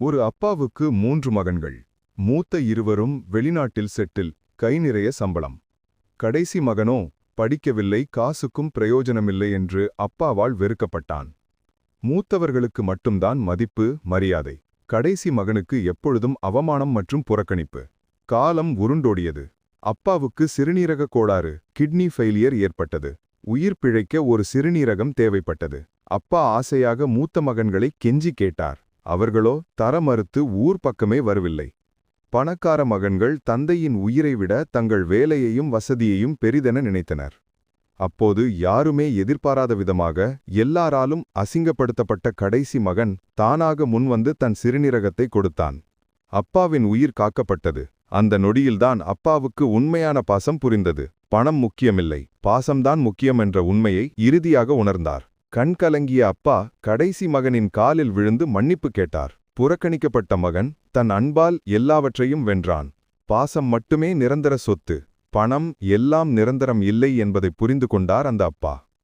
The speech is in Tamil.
ஒரு அப்பாவுக்கு மூன்று மகன்கள். மூத்த இருவரும் வெளிநாட்டில் செட்டில் கை நிறைய சம்பளம். கடைசி மகனோ படிக்கவில்லை காசுக்கும் பிரயோஜனமில்லை என்று அப்பாவால் வெறுக்கப்பட்டான். மூத்தவர்களுக்கு மட்டும்தான் மதிப்பு மரியாதை. கடைசி மகனுக்கு எப்பொழுதும் அவமானம் மற்றும் புறக்கணிப்பு. காலம் உருண்டோடியது. அப்பாவுக்கு சிறுநீரக கோளாறு கிட்னி ஃபெயிலியர் ஏற்பட்டது. உயிர் பிழைக்க ஒரு சிறுநீரகம் தேவைப்பட்டது. அப்பா ஆசையாக மூத்த மகன்களை கெஞ்சி கேட்டார். அவர்களோ தர மறுத்து ஊர் பக்கமே வரவில்லை. பணக்கார மகன்கள் தந்தையின் உயிரை விட தங்கள் வேலையையும் வசதியையும் பெரிதென நினைத்தனர். அப்போது யாருமே எதிர்பாராத விதமாக எல்லாராலும் அசிங்கப்படுத்தப்பட்ட கடைசி மகன் தானாக முன்வந்து தன் சிறுநீரகத்தை கொடுத்தான். அப்பாவின் உயிர் காக்கப்பட்டது. அந்த நொடியில்தான் அப்பாவுக்கு உண்மையான பாசம் புரிந்தது. பணம் முக்கியமில்லை. பாசம்தான் முக்கியம் என்ற உண்மையை இறுதியாக உணர்ந்தார். கண் கலங்கிய அப்பா கடைசி மகனின் காலில் விழுந்து மன்னிப்பு கேட்டார். புறக்கணிக்கப்பட்ட மகன் தன் அன்பால் எல்லாவற்றையும் வென்றான். பாசம் மட்டுமே நிரந்தர சொத்து. பணம் எல்லாம் நிரந்தரம் இல்லை என்பதை புரிந்து கொண்டார் அந்த அப்பா.